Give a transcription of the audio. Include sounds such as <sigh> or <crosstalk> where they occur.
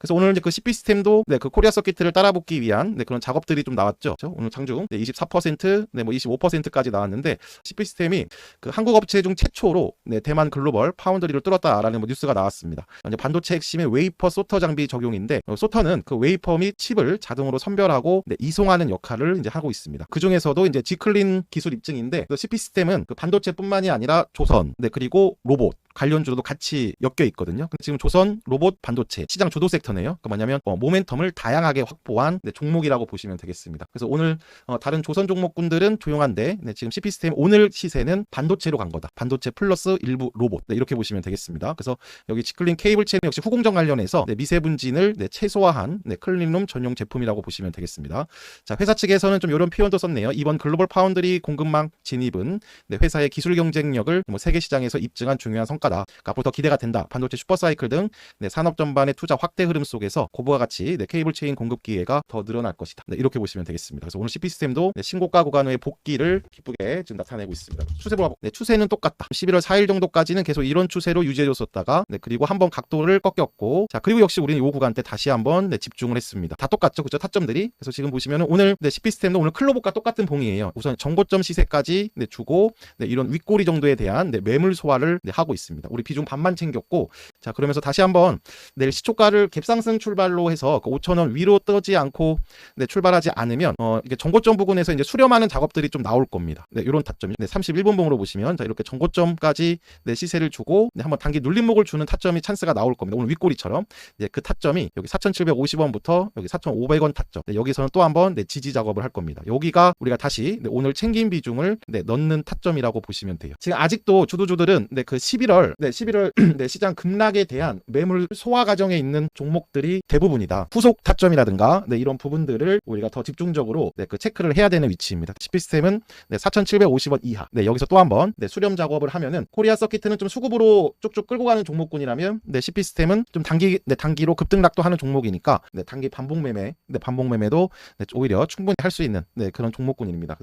그래서 오늘 이제 그 CP 시스템도 네, 그 코리아 서킷을 따라붙기 위한 네, 그런 작업들이 좀 나왔죠. 그렇죠? 오늘 장중 네, 24%, 네, 뭐 25%까지 나왔는데 CP 시스템이 그 한국 업체 중 최초로 네, 대만 글로벌 파운드리를 뚫었다라는 뭐 뉴스가 나왔습니다. 이제 반도체 핵심의 웨이퍼 소터 장비 적용인데 어, 소터는 그 웨이퍼 및 칩을 자동으로 선별하고 네, 이송하는 역할을 이제 하고 있습니다. 그 중에서도 이제 지클린 기술 입증인데 그 CP 시스템은 그 반도체뿐만이 아니라 조선, 네 그리고 로봇 관련주로도 같이 엮여 있거든요. 지금 조선 로봇 반도체 시장 주도 섹터네요. 그 뭐냐면 어, 모멘텀을 다양하게 확보한 네, 종목이라고 보시면 되겠습니다. 그래서 오늘 어, 다른 조선 종목군들은 조용한데 네, 지금 CP 시스템 오늘 시세는 반도체로 간 거다. 반도체 플러스 일부 로봇 네, 이렇게 보시면 되겠습니다. 그래서 여기 지클린 케이블 체인 역시 후공정 관련해서 네, 미세 분진을 네, 최소화한 네, 클린룸 전용 제품이라고 보시면 되겠습니다. 자 회사 측에서는 좀 이런 표현도 썼네요. 이번 글로벌 파운드리 공급망 진입은 네, 회사의 기술 경쟁력을 뭐 세계 시장에서 입증한 중요한 성 그러니까 앞으로 더 기대가 된다. 반도체 슈퍼사이클 등 네, 산업 전반의 투자 확대 흐름 속에서 고부와 같이 네, 케이블 체인 공급 기회가 더 늘어날 것이다. 네, 이렇게 보시면 되겠습니다. 그래서 오늘 CP 시스템도 네, 신고가 구간 후의 복귀를 기쁘게 지금 나타내고 있습니다. 추세 보라 네, 추세는 똑같다. 11월 4일 정도까지는 계속 이런 추세로 유지해줬었다가 네, 그리고 한번 각도를 꺾였고 자 그리고 역시 우리는 이 구간 때 다시 한번 네, 집중을 했습니다. 다 똑같죠, 그죠? 타점들이 그래서 지금 보시면 오늘 네, CP 시스템도 오늘 클로복과 똑같은 봉이에요. 우선 정고점 시세까지 네, 주고 네, 이런 윗꼬리 정도에 대한 네, 매물 소화를 네, 하고 있습니다. 우리 비중 반만 챙겼고 자 그러면서 다시 한번 내일 시초가를 갭상승 출발로 해서 그 5천 원 위로 떠지 않고 네, 출발하지 않으면 어 이게 정고점 부근에서 이제 수렴하는 작업들이 좀 나올 겁니다. 네, 이런 타점이 네, 31분 봉으로 보시면 자 이렇게 정고점까지 네, 시세를 주고 네, 한번 단기 눌림목을 주는 타점이 찬스가 나올 겁니다. 오늘 윗꼬리처럼 네, 그 타점이 여기 4,750원부터 여기 4,500원 타점. 네, 여기서는 또 한번 네, 지지 작업을 할 겁니다. 여기가 우리가 다시 네, 오늘 챙긴 비중을 네, 넣는 타점이라고 보시면 돼요. 지금 아직도 주도주들은 네, 그 11월 네, 11월 <clears throat> 네, 시장 급락에 대한 매물 소화 과정에 있는 종목들이 대부분이다. 후속 타점이라든가 네, 이런 부분들을 우리가 더 집중적으로 네, 그 체크를 해야 되는 위치입니다. 시스템은 네, 4,750원 이하. 네, 여기서 또 한번 네, 수렴 작업을 하면은 코리아 서킷은 좀 수급으로 쭉쭉 끌고 가는 종목군이라면 네, CP 시스템은 좀 단기 네, 단기로 급등락도 하는 종목이니까 네, 단기 반복 매매, 네, 반복 매매도 네, 오히려 충분히 할 수 있는 네, 그런 종목군입니다.